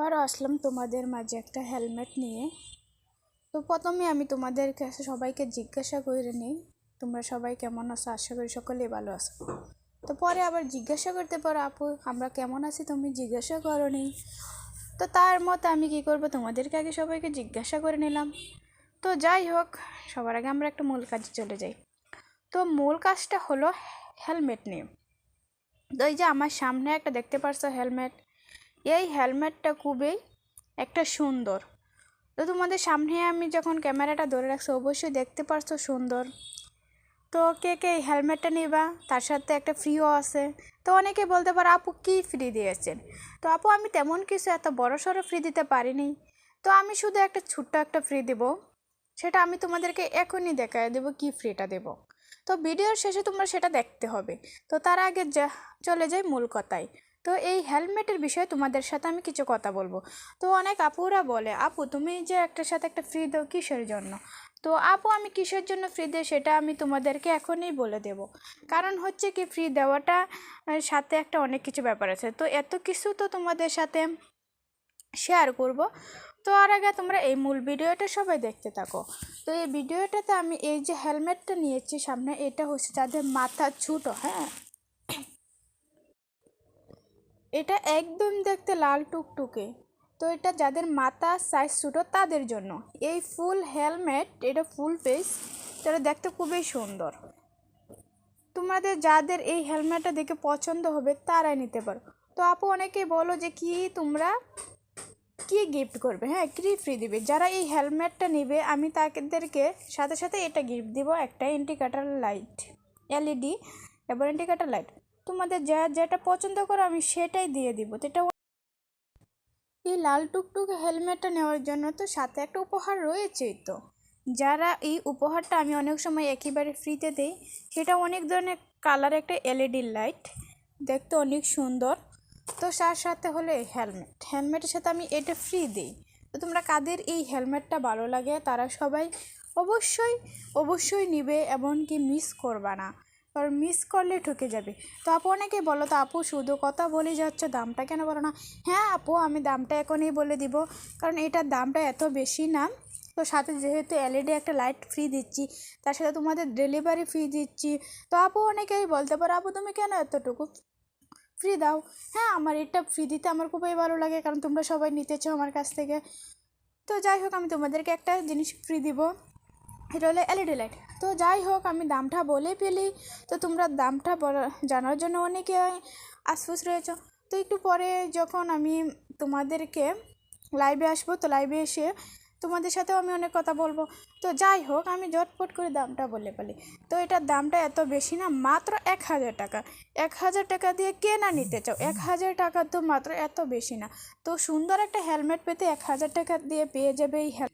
আবারও আসলাম তোমাদের মাঝে একটা হেলমেট নিয়ে। তো প্রথমে আমি তোমাদের কাছে সবাইকে জিজ্ঞাসা করে নিই, তোমরা সবাই কেমন আছো? আশা করি সকলেই ভালো আছো। তো পরে আবার জিজ্ঞাসা করতে পারো, আপু, আমরা কেমন আছি? তুমি জিজ্ঞাসা করো নি। তো তার মতো আমি কি করব? তোমাদেরকে আগে সবাইকে জিজ্ঞাসা করে নিলাম। তো যাই হোক, সবার আগে আমরা একটা মূল কাজে চলে যাই। তো মূল কাজটা হলো হেলমেট নিয়ে। তো এই যে আমার সামনে একটা দেখতে পারছ হেলমেট এই হেলমেটটা খুবই একটা সুন্দর। তো তোমাদের সামনে আমি যখন ক্যামেরাটা ধরে রাখছি, অবশ্যই দেখতে পারছ সুন্দর। তো কে কে এই হেলমেটটা নিবা? তার সাথে একটা ফ্রিও আছে। তো অনেকে বলতে পারো, আপু, কী ফ্রি দিয়েছেন? তো আপু, আমি তেমন কিছু এত বড় সড়ো ফ্রি দিতে পারিনি। তো আমি শুধু একটা ছোট্ট একটা ফ্রি দেবো। সেটা আমি তোমাদেরকে এখনই দেখায় দেবো কী ফ্রিটা দেবো। তো ভিডিওর শেষে তোমরা সেটা দেখতে হবে। তো তার আগে যা, চলে যাই মূল কথায়। তো এই হেলমেটের বিষয়ে তোমাদের সাথে আমি কিছু কথা বলব। তো অনেক আপুরা বলে, আপু, তুমি যে একটার সাথে একটা ফ্রি দাও কিসের জন্য? তো আপু, আমি কিসের জন্য ফ্রি দিই সেটা আমি তোমাদেরকে এখনই বলে দেব। কারণ হচ্ছে কি ফ্রি দেওয়াটা সাথে একটা অনেক কিছু ব্যাপার আছে। তো এত কিছু তো তোমাদের সাথে শেয়ার করব। তো আর আগে তোমরা এই মূল ভিডিওটা সবাই দেখতে থাকো। তো এই ভিডিওটাতে আমি এই যে হেলমেটটা নিয়েছি সামনে, এটা হচ্ছে যাদের মাথা ছোটো হ্যাঁ? এটা একদম দেখতে লাল টুকটুকে। তো এটা যাদের মাথা সাইজ ছোটো তাদের জন্য। এই ফুল হেলমেট এটা ফুল তো এটা দেখতে খুবই সুন্দর। তোমাদের যাদের এই হেলমেটটা দেখে পছন্দ হবে তারাই নিতে পারো। তো আপু অনেকেই বলো যে কি তোমরা কি গিফট করবে? হ্যাঁ কি ফ্রি দিবে? যারা এই হেলমেটটা নেবে, আমি তাদেরকে সাথে সাথে এটা গিফট দিব। একটা ইন্ডিকেটার লাইট এলইডি এবং ইন্ডিকেটার লাইট তোমাদের যা, যেটা পছন্দ করো আমি সেটাই দিয়ে দিব। এটা এই লাল টুকটুক হেলমেটটা নেওয়ার জন্য তো সাথে একটা উপহার রয়েছেই তো। যারা এই উপহারটা আমি অনেক সময় একেবারে ফ্রিতে দিই, সেটা অনেক ধরনের কালার একটা এলইডি লাইট দেখতে অনেক সুন্দর। তো তার সাথে হলো হেলমেট। হেলমেটের সাথে আমি এটা ফ্রি দিই। তো তোমরা কাদের এই হেলমেটটা ভালো লাগে তারা সবাই অবশ্যই অবশ্যই নিবে, এমনকি মিস করবা না। কারণ মিস করলে ঠকে যাবে। তো আপু অনেকে বলো, তো আপু শুধু কথা বলে যাচ্ছে, দামটা কেন বলো না? হ্যাঁ আপু, আমি দামটা এখনই বলে দিব, কারণ এটার দামটা এত বেশি না। তো সাথে যেহেতু এলইডি একটা লাইট ফ্রি দিচ্ছি, তার সাথে তোমাদের ডেলিভারি ফ্রি দিচ্ছি। তো আপু অনেকেই বলতে পারো, আপু, তুমি কেন এতটুকু ফ্রি দাও? হ্যাঁ আমার এটা ফ্রি দিতে আমার খুবই ভালো লাগে, কারণ তোমরা সবাই নিতেছো আমার কাছ থেকে। তো যাই হোক, আমি তোমাদেরকে একটা জিনিস ফ্রি দিব। এটা হলো এলইডি লাইট তো যাই হোক, আমি দামটা বলে ফেলি। তো তোমরা দামটা জানার জন্য অনেকে আশফুস রয়েছ। তো একটু পরে যখন আমি তোমাদেরকে লাইভে আসব, তো লাইভে এসে তোমাদের সাথেও আমি অনেক কথা বলব। তো যাই হোক, আমি ঝটপট করে দামটা বলে ফেলি। তো এটার দামটা এত বেশি না, মাত্র এক হাজার টাকা। এক হাজার টাকা দিয়ে কে না নিতে চাও? এক হাজার টাকা তো মাত্র এত বেশি না। তো সুন্দর একটা হেলমেট পেতে এক হাজার টাকা দিয়ে পেয়ে যাবে এই হেল